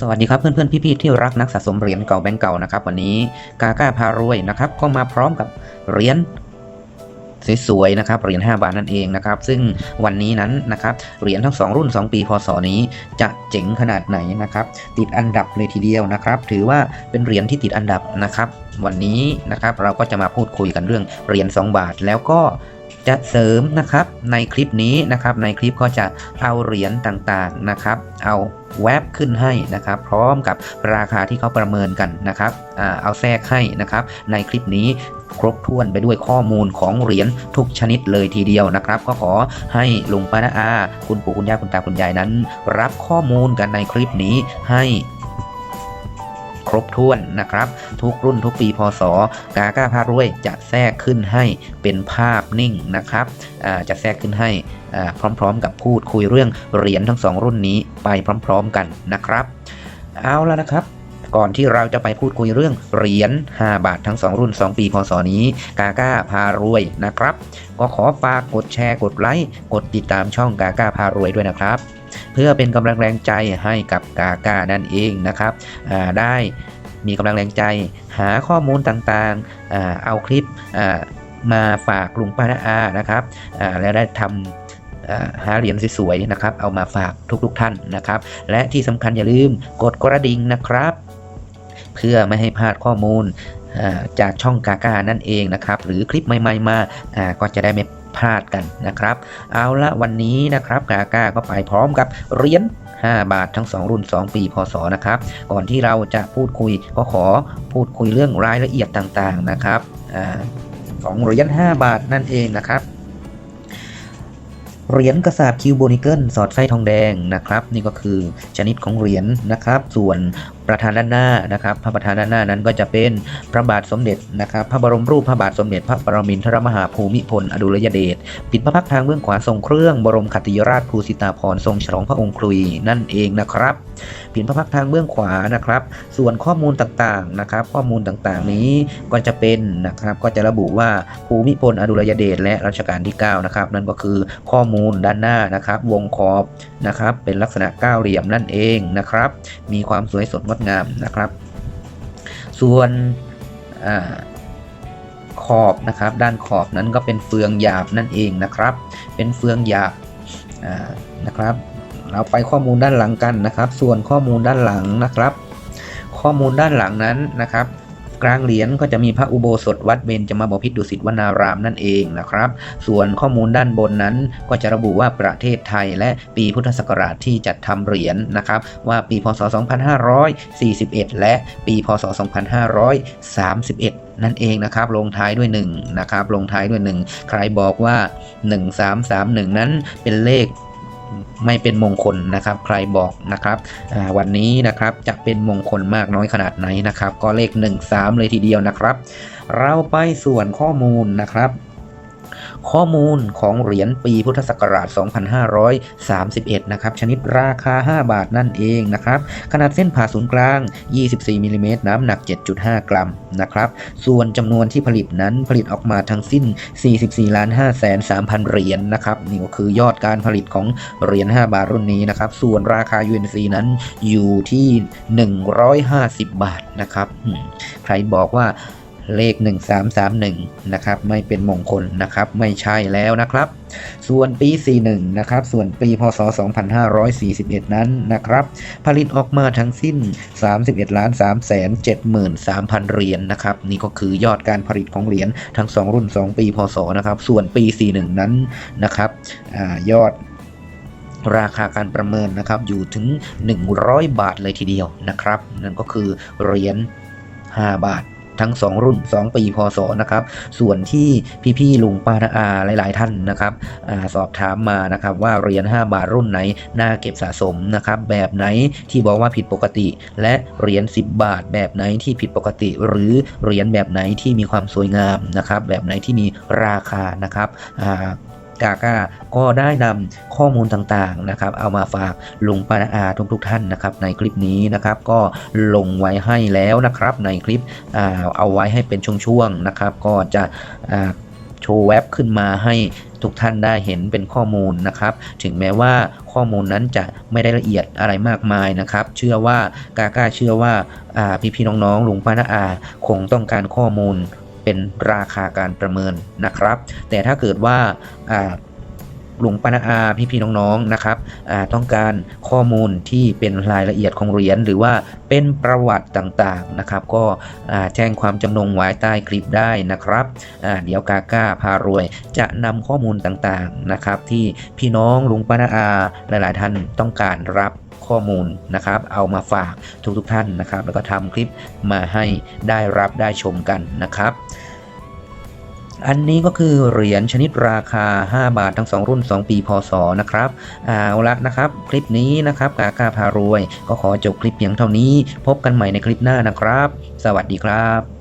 สวัสดีครับเพื่อนๆพี่ๆที่รักนักสะสมเหรียญเก่าแบงก์เก่านะครับวันนี้กาก้าพารวยนะครับก็มาพร้อมกับเหรียญสวยๆนะครับเหรียญ5บาทนั่นเองนะครับซึ่งวันนี้นั้นนะครับเหรียญทั้ง 2 รุ่น 2 ปีพศนี้จะเจ๋งขนาดไหนนะครับติดอันดับเลยทีเดียวนะครับถือว่าเป็นเหรียญที่ติดอันดับนะครับวันนี้นะครับเราก็จะมาพูดคุยกันเรื่องเหรียญ2บาทแล้วก็ จะเสริมนะครับในคลิปนี้นะครับ ในคลิปก็จะเอาเหรียญต่างๆนะครับ เอาแวบขึ้นให้นะครับ พร้อมกับราคาที่เขาประเมินกันนะครับเอาแทรกให้นะครับ ในคลิปนี้ครบถ้วนไปด้วยข้อมูลของเหรียญทุกชนิดเลยทีเดียวนะครับ ก็ขอให้ลุงป้าอา คุณปู่คุณย่าคุณตาคุณยายนั้น รับข้อมูลกันในคลิปนี้ให้ ครบถ้วนนะครับ ทุกรุ่นทุกปีพศกาก้าพารวยจะแทรกขึ้นให้เป็นภาพนิ่งนะครับจะแทรกขึ้นให้พร้อมๆ กับพูดคุยเรื่องเหรียญทั้งสองรุ่นนี้ไปพร้อม ๆ กันนะครับ เอาแล้วนะครับก่อนที่เราจะไปพูดคุยเรื่องเหรียญ 5 บาททั้ง 2 รุ่น 2 ปี พศนี้ กาก้าพารวยนะครับ ก็ขอฝากกดแชร์ กดไลค์ กดติดตามช่องกาก้าพารวยด้วยนะครับเพื่อเป็นกำลังแรงใจให้กับกาก้านั่นเองนะครับได้มีกำลังแรงใจ หาข้อมูลต่างๆ เอาคลิปมาฝากลุงป้าน้าอานะครับแล้วได้ทำอ่าหาเหรียญสวยๆนะครับ เอามาฝากทุกๆท่านนะครับ และที่สำคัญอย่าลืมกดกระดิ่งนะครับ เพื่อไม่ให้พลาดข้อมูลจากช่องกากานั่นเองนะครับ หรือคลิปใหม่ๆมาอ่าก็จะได้ไม่ พลาดกันนะครับ เอาละวันนี้นะครับกากาก็ไปพร้อมกับเหรียญ5 บาททั้ง 2 รุ่น 2 ปี พศ นะครับ ก่อนที่เราจะพูดคุยก็ขอพูดคุยเรื่องรายละเอียดต่างๆนะครับอของเหรียญ5บาทนั่นเองนะครับเหรียญกระสาบคิวโบนิเกิลสอดไส้ทองแดงนะครับ นี่ก็คือชนิดของเหรียญนะครับ ส่วน ประธานด้านหน้านะครับ พระประธานด้านหน้านั้นก็จะเป็นพระบาทสมเด็จนะครับ พระบรมรูปพระบาทสมเด็จ พระปรมินทรมหาภูมิพลอดุลยเดชปิดพระพักทางเบื้องขวาทรงเครื่องบรมขัติยราชภูสิตาภรทรงฉลองพระองค์ครุยนั่นเองนะครับปิดพระพักทางเบื้องขวานะครับ ส่วนข้อมูลต่างๆนะครับ ข้อมูลต่างๆนี้ก็จะเป็นนะครับก็จะระบุว่าภูมิพลอดุลยเดชและรัชกาลที่9นะครับนั่นก็คือข้อมูลด้านหน้านะครับ วงขอบนะครับ เป็นลักษณะก้าเหลี่ยมนั่นเองนะครับ มีความสวยสดงดงามนะครับ ส่วนอขอบนะครับ ด้านขอบนั้นก็เป็นเฟืองหยาบนั่นเองนะครับ เป็นเฟืองหยาบนะครับ เราไปข้อมูลด้านหลังกันนะครับ ส่วนข้อมูลด้านหลังนะครับ ข้อมูลด้านหลังนั้นนะครับ กลางเหรียญก็จะมีพระอุโบสถวัดเบญจมาบพิตรดุสิตวนารามนั่นเองนะครับ ส่วนข้อมูลด้านบนนั้นก็จะระบุว่าประเทศไทยและปีพุทธศักราชที่จัดทำเหรียญนะครับ ว่าปีพศ 2541 และปีพศ 2531นั่นเองนะครับ ลงท้ายด้วย1นะครับ ลงท้ายด้วย 1 ใครบอกว่า 1331 นั้นเป็นเลข ไม่เป็นมงคลนะครับ ใครบอกนะครับวันนี้นะครับจะเป็นมงคลมากน้อยขนาดไหนนะครับ ก็เลข 13 เลยทีเดียวนะครับ เราไปส่วนข้อมูลนะครับ ข้อมูลของเหรียญปีพุทธศักราช 2531 นะครับ ชนิดราคา 5 บาทนั่นเองนะครับ ขนาดเส้นผ่าศูนย์กลาง 24 มิลลิเมตร น้ำหนัก 7.5 กรัมนะครับ ส่วนจำนวนที่ผลิตนั้นผลิตออกมาทั้งสิ้น 44ล้าน5แสน3พันเหรียญนะครับนี่ก็คือยอดการผลิตของเหรียญ 5 บาทรุ่นนี้นะครับ ส่วนราคา UNC นั้นอยู่ที่ 150 บาทนะครับ ใครบอกว่า เลข 1331 นะครับ ไม่เป็นมงคลนะครับ ไม่ใช่แล้วนะครับ ส่วนปี 41 นะครับ ส่วนปีพศ 2541 นั้นนะครับ ผลิตออกมาทั้งสิ้น 31ล้าน3แสน73,000 เหรียญนะครับ นี่ก็คือยอดการผลิตของเหรียญทั้ง 2 รุ่น 2 ปีพศนะครับ ส่วนปี 41 นั้นนะครับอยอดราคาการประเมินนะครับอยู่ถึง 100 บาทเลยทีเดียวนะครับ นั่นก็คือเหรียญ5บาท ทั้ง 2 รุ่น 2 ปีพศนะครับ ส่วนที่พี่ๆลุงป้านาอาหลาย ๆ ท่านนะครับอสอบถามมานะครับว่าเหรียญ5บาทรุ่นไหนน่าเก็บสะสมนะครับแบบไหนที่บอกว่าผิดปกติ และเหรียญ10 บาท แบบไหนที่ผิดปกติ หรือเหรียญแบบไหนที่มีความสวยงามนะครับแบบไหนที่มีราคานะครับ กาก้าก็ได้นำข้อมูลต่างๆนะครับ เอามาฝากลุงปานาอาทุกๆท่านนะครับ ในคลิปนี้นะครับ ก็ลงไว้ให้แล้วนะครับ ในคลิปเอาไว้ให้เป็นช่วงๆนะครับ ก็จะโชว์แว็บขึ้นมาให้ทุกท่านได้เห็นเป็นข้อมูลนะครับ ถึงแม้ว่าข้อมูลนั้นจะไม่ได้ละเอียดอะไรมากมายนะครับ เชื่อว่ากาก้าเชื่อว่าอ่พี่ๆน้องๆลุงป้าน้าอา คงต้องการข้อมูล เป็นราคาการประเมินนะครับ แต่ถ้าเกิดว่าลุงปาน้าอาพี่ๆน้องๆนะครับต้องการข้อมูลที่เป็นรายละเอียดของเหรียญหรือว่าเป็นประวัติต่างๆนะครับ ก็แจ้งความจำนงไว้ใต้คลิปได้นะครับเดี๋ยวกาก้าพารวย จะนำข้อมูลต่างๆนะครับ ที่พี่น้องลุงปาน้าอาหลายๆท่านต้องการรับ ข้อมูลนะครับ เอามาฝากทุกๆท่านนะครับ แล้วก็ทำคลิปมาให้ได้รับได้ชมกันนะครับอันนี้ก็คือเหรียญชนิดราคา 5 บาททั้ง 2 รุ่น 2 ปีพศนะครับเอาละนะครับ คลิปนี้นะครับกากาพารวย ก็ขอจบคลิปเพียงเท่านี้ พบกันใหม่ในคลิปหน้านะครับ สวัสดีครับ